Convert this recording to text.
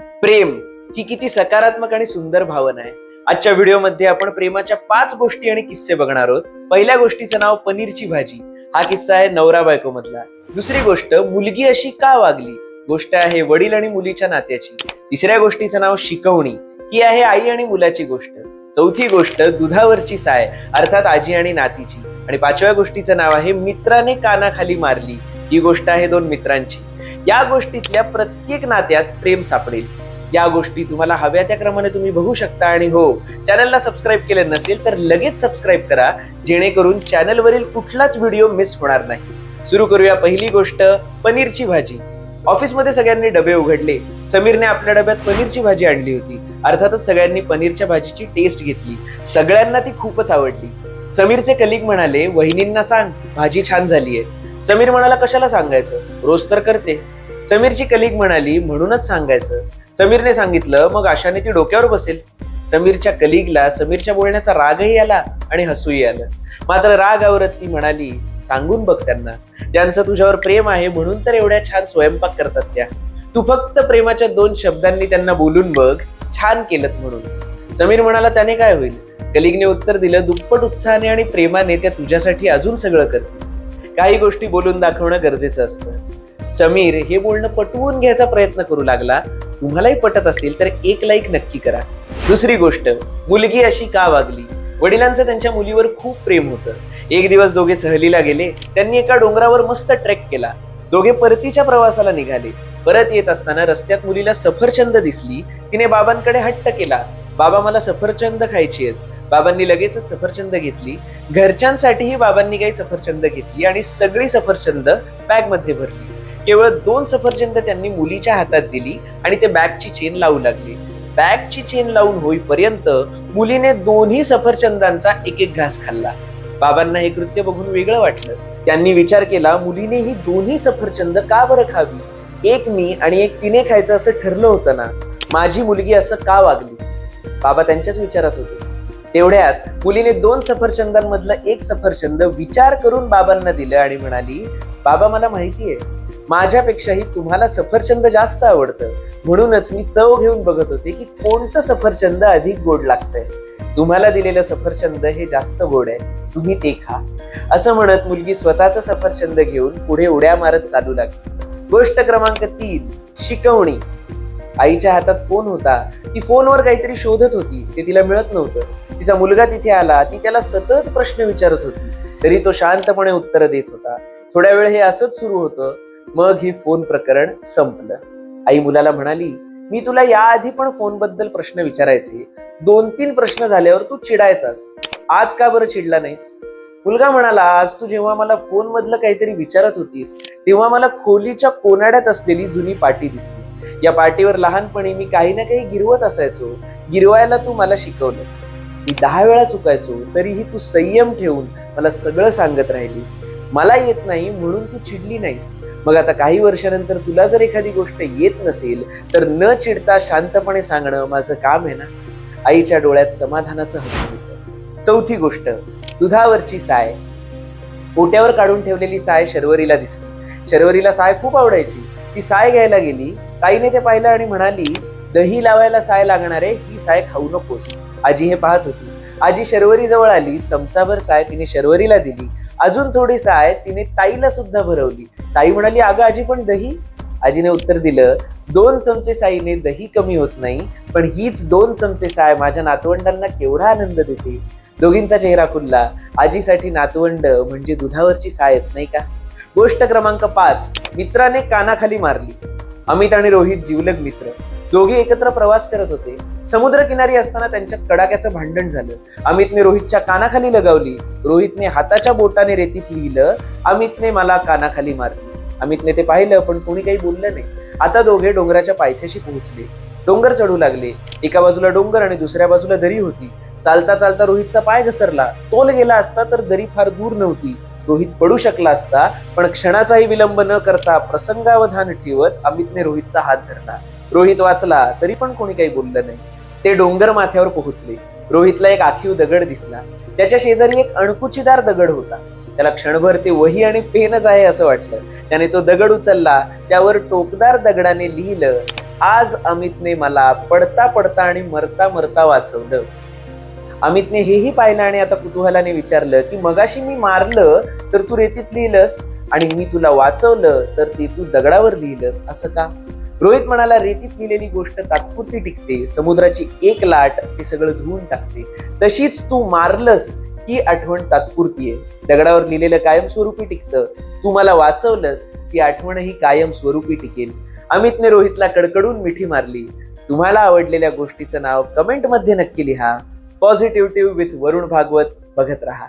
प्रेम ही किती सकारात्मक आणि सुंदर भावना आहे. आजच्या व्हिडिओमध्ये आपण प्रेमाच्या पाच गोष्टी आणि किस्से बघणार आहोत. पहिल्या गोष्टीचं नाव पनीरची भाजी. हा किस्सा आहे नवरा बायको मधला दुसरी गोष्ट मुलगी अशी का वागली? गोष्ट आहे वडील आणि मुलीच्या नात्याची. तिसऱ्या गोष्टीचं नाव शिकवणी. ही आहे आई आणि मुलाची गोष्ट. चौथी गोष्ट दुधावरची साय अर्थात आजी आणि नातीची. आणि पाचव्या गोष्टीचं नाव आहे मित्राने कानाखाली मारली. ही गोष्ट आहे दोन मित्रांची. या गोष्टीतल्या प्रत्येक नात्यात प्रेम सापडेल. या गोष्टी तुम्हाला हव्या त्या क्रमाने तुम्ही बघू शकता आणि हो चॅनलला सबस्क्राईब केले नसेल तर लगेच सबस्क्राईब करा जेणेकरून चॅनलवरील कुठलाच व्हिडिओ मिस होणार नाही. सुरू करूया पहिली गोष्ट पनीरची भाजी. ऑफिसमध्ये सगळ्यांनी डबे उघडले. समीरने आपल्या डब्यात पनीरची भाजी आणली होती. अर्थातच सगळ्यांनी पनीरच्या भाजीची टेस्ट घेतली. सगळ्यांना ती खूपच आवडली. समीरचे कलिग म्हणाले वहिनींना सांग भाजी छान झालीये. समीर म्हणाला कशाला सांगायचं? रोज तर करते. समीरची कलिक म्हणाली म्हणूनच सांगायचं. समीरने सांगितलं मग आशाने ती डोक्यावर बसेल. समीरच्या कलिगला समीरच्या बोलण्याचा रागही आला आणि हसूही आलं. मात्र राग आवरत ती म्हणाली सांगून बघ त्यांना. त्यांचं तुझ्यावर प्रेम आहे म्हणून तर एवढ्या छान स्वयंपाक करतात त्या. तू फक्त प्रेमाच्या दोन शब्दांनी त्यांना बोलून बघ छान केलं म्हणून. समीर म्हणाला त्याने काय होईल? कलिगने उत्तर दिलं दुप्पट उत्साहाने आणि प्रेमाने त्या तुझ्यासाठी अजून सगळं करतील. काही गोष्टी बोलून दाखवणं गरजेचं असतं. समीर हे बोलणं पटवून घ्यायचा प्रयत्न करू लागला. तुम्हालाही पटत असेल तर एक लाईक नक्की करा. दुसरी गोष्ट मुलगी अशी का वागली? वडिलांचं त्यांच्या मुलीवर खूप प्रेम होतं. एक दिवस दोघे सहलीला गेले. त्यांनी एका डोंगरावर मस्त ट्रेक केला. दोघे परतीच्या प्रवासाला निघाले. परत येत असताना रस्त्यात मुलीला सफरचंद दिसली. तिने बाबांकडे हट्ट केला. बाबा मला सफरचंद खायची आहेत. बाबांनी लगेचच सफरचंद घेतली. घरच्यांसाठीही बाबांनी काही सफरचंद घेतली आणि सगळी सफरचंद बॅगमध्ये भरली. केवळ दोन सफरचंद त्यांनी मुलीच्या हातात दिली आणि ते बॅगची चेन लावू लागली. बॅगची चेन लावून होईपर्यंत मुलीने दोन्ही सफरचंदांचा एक एक घास खाल्ला. बाबांना हे कृत्य बघून वेगळं वाटलं. त्यांनी विचार केला मुलीने ही दोन्ही सफरचंद का बरं खावी? एक मी आणि एक तिने खायचं असं ठरलं होतं ना? माझी मुलगी असं का वागली? बाबा त्यांच्याच विचारात होते. तेवढ्यात मुलीने दोन सफरचंदांमधलं एक सफरचंद विचार करून बाबांना दिलं आणि म्हणाली बाबा मला माहिती आहे माझ्यापेक्षाही तुम्हाला सफरचंद जास्त आवडतं. म्हणूनच मी चव घेऊन बघत होते की कोणतं सफरचंद अधिक गोड लागतंय. तुम्हाला दिलेलं सफरचंद हे जास्त गोड आहे. तुम्ही ते खा. असं म्हणत मुलगी स्वतःचं सफरचंद घेऊन पुढे उड्या मारत चालू लागली. गोष्ट क्रमांक तीन शिकवणी. आईच्या हातात फोन होता. ती फोनवर काहीतरी शोधत होती. ते तिला मिळत नव्हतं. तिचा मुलगा तिथे आला. ती त्याला सतत प्रश्न विचारत होती. तरी तो शांतपणे उत्तर देत होता. थोड्या वेळ हे असंच सुरू होतं. मग हे फोन प्रकरण संपलं. आई मुलाला म्हणाली मी तुला याआधी पण फोनबद्दल प्रश्न विचारायचे. दोन तीन प्रश्न झाल्यावर तू चिडायचास. आज का बरं चिडला नाहीस? मुलगा म्हणाला आज तू जेव्हा मला फोन मधलं काहीतरी विचारत होतीस तेव्हा मला खोलीच्या कोनाड्यात असलेली जुनी पाटी दिसली. या पाटीवर लहानपणी मी काही ना काही गिरवत असायचो. गिरवायला तू मला शिकवलंस. मी दहा वेळा चुकायचो तरीही तू संयम ठेवून मला सगळं सांगत राहिलीस. मला येत नाही म्हणून तू चिडली नाहीस. मग आता काही वर्षानंतर तुला जर एखादी गोष्ट येत नसेल तर न चिडता शांतपणे सांगणं माझं काम आहे ना? आईच्या डोळ्यात समाधानाचं हसू होतं चौथी गोष्ट दुधावरची साय. पोट्यावर काढून ठेवलेली साय शर्वरीला दिसली. शर्वरीला साय खूप आवडायची. ती साय घ्यायला गेली ताईने ते पाहिलं आणि म्हणाली दही लावायला साय लागणार आहे ही साय खाऊ नकोस. आजी हे पाहत होती. आजी शर्वरी जवळ आली चमचाभर साय तिने शर्वरीला दिली. अजून थोडी साय तिने ताईला सुद्धा भरवली. ताई म्हणाली अगं आजी पण दही? आजीने उत्तर दिलं दोन चमचे साईने दही कमी होत नाही पण हीच दोन चमचे साय माझ्या नातवंडांना केवढा आनंद देते. दोघींचा चेहरा खुलला. आजीसाठी नातवंड म्हणजे दुधावरची सायच नाही का? गोष्ट क्रमांक पाच मित्राने कानाखाली मारली. अमित आणि रोहित जिवलग मित्र. दोघे एकत्र प्रवास करत होते. समुद्रकिनारी असताना त्यांच्यात कडाक्याचं भांडण झालं. अमितने रोहितच्या कानाखाली लगावली. रोहितने हाताच्या बोटाने रेतीत लिहिलं अमितने मला कानाखाली मारली. अमितने ते पाहिलं पण कोणी काही बोललं नाही. आता दोघे डोंगराच्या पायथ्याशी पोहोचले. डोंगर चढू लागले. एका बाजूला डोंगर आणि दुसऱ्या बाजूला दरी होती. चालता चालता रोहितचा पाय घसरला. तोल गेला असता तर दरी फार दूर नव्हती. रोहित पडू शकला असता पण क्षणाचाही विलंब न करता प्रसंगावधान ठेवत अमितने रोहितचा हात धरला. रोहित वाचला तरी पण कोणी काही बोललं नाही. ते डोंगर माथ्यावर पोहोचले. रोहितला एक आखीव दगड दिसला. त्याच्या शेजारी एक अणकुचीदार दगड होता. त्याला क्षणभर ते वही आणि पेनच आहे असं वाटलं. त्याने तो दगड उचलला त्यावर टोकदार दगडाने लिहिलं आज अमितने मला पडता पडता आणि मरता मरता वाचवलं. अमितने हेही पाहिलं आणि आता कुतूहलाने विचारलं की मगाशी मी मारलं तर तू रेतीत लिहिलंस आणि मी तुला वाचवलं तर ते तू दगडावर लिहिलंस असं का? रोहित म्हणाला रेतीत लिहिलेली गोष्ट तात्पुरती टिकते. समुद्राची एक लाट ते सगळं धुवून टाकते. तशीच तू मारलंस ही आठवण तात्पुरती आहे दगडावर लिहिलेलं कायमस्वरूपी टिकतं. तू मला वाचवलंस ती आठवणही कायमस्वरूपी टिकेल. अमितने रोहितला कडकडून मिठी मारली. तुम्हाला आवडलेल्या गोष्टीचं नाव कमेंटमध्ये नक्की लिहा. पॉझिटिव्ह विथ वरुण भागवत बघत राहा.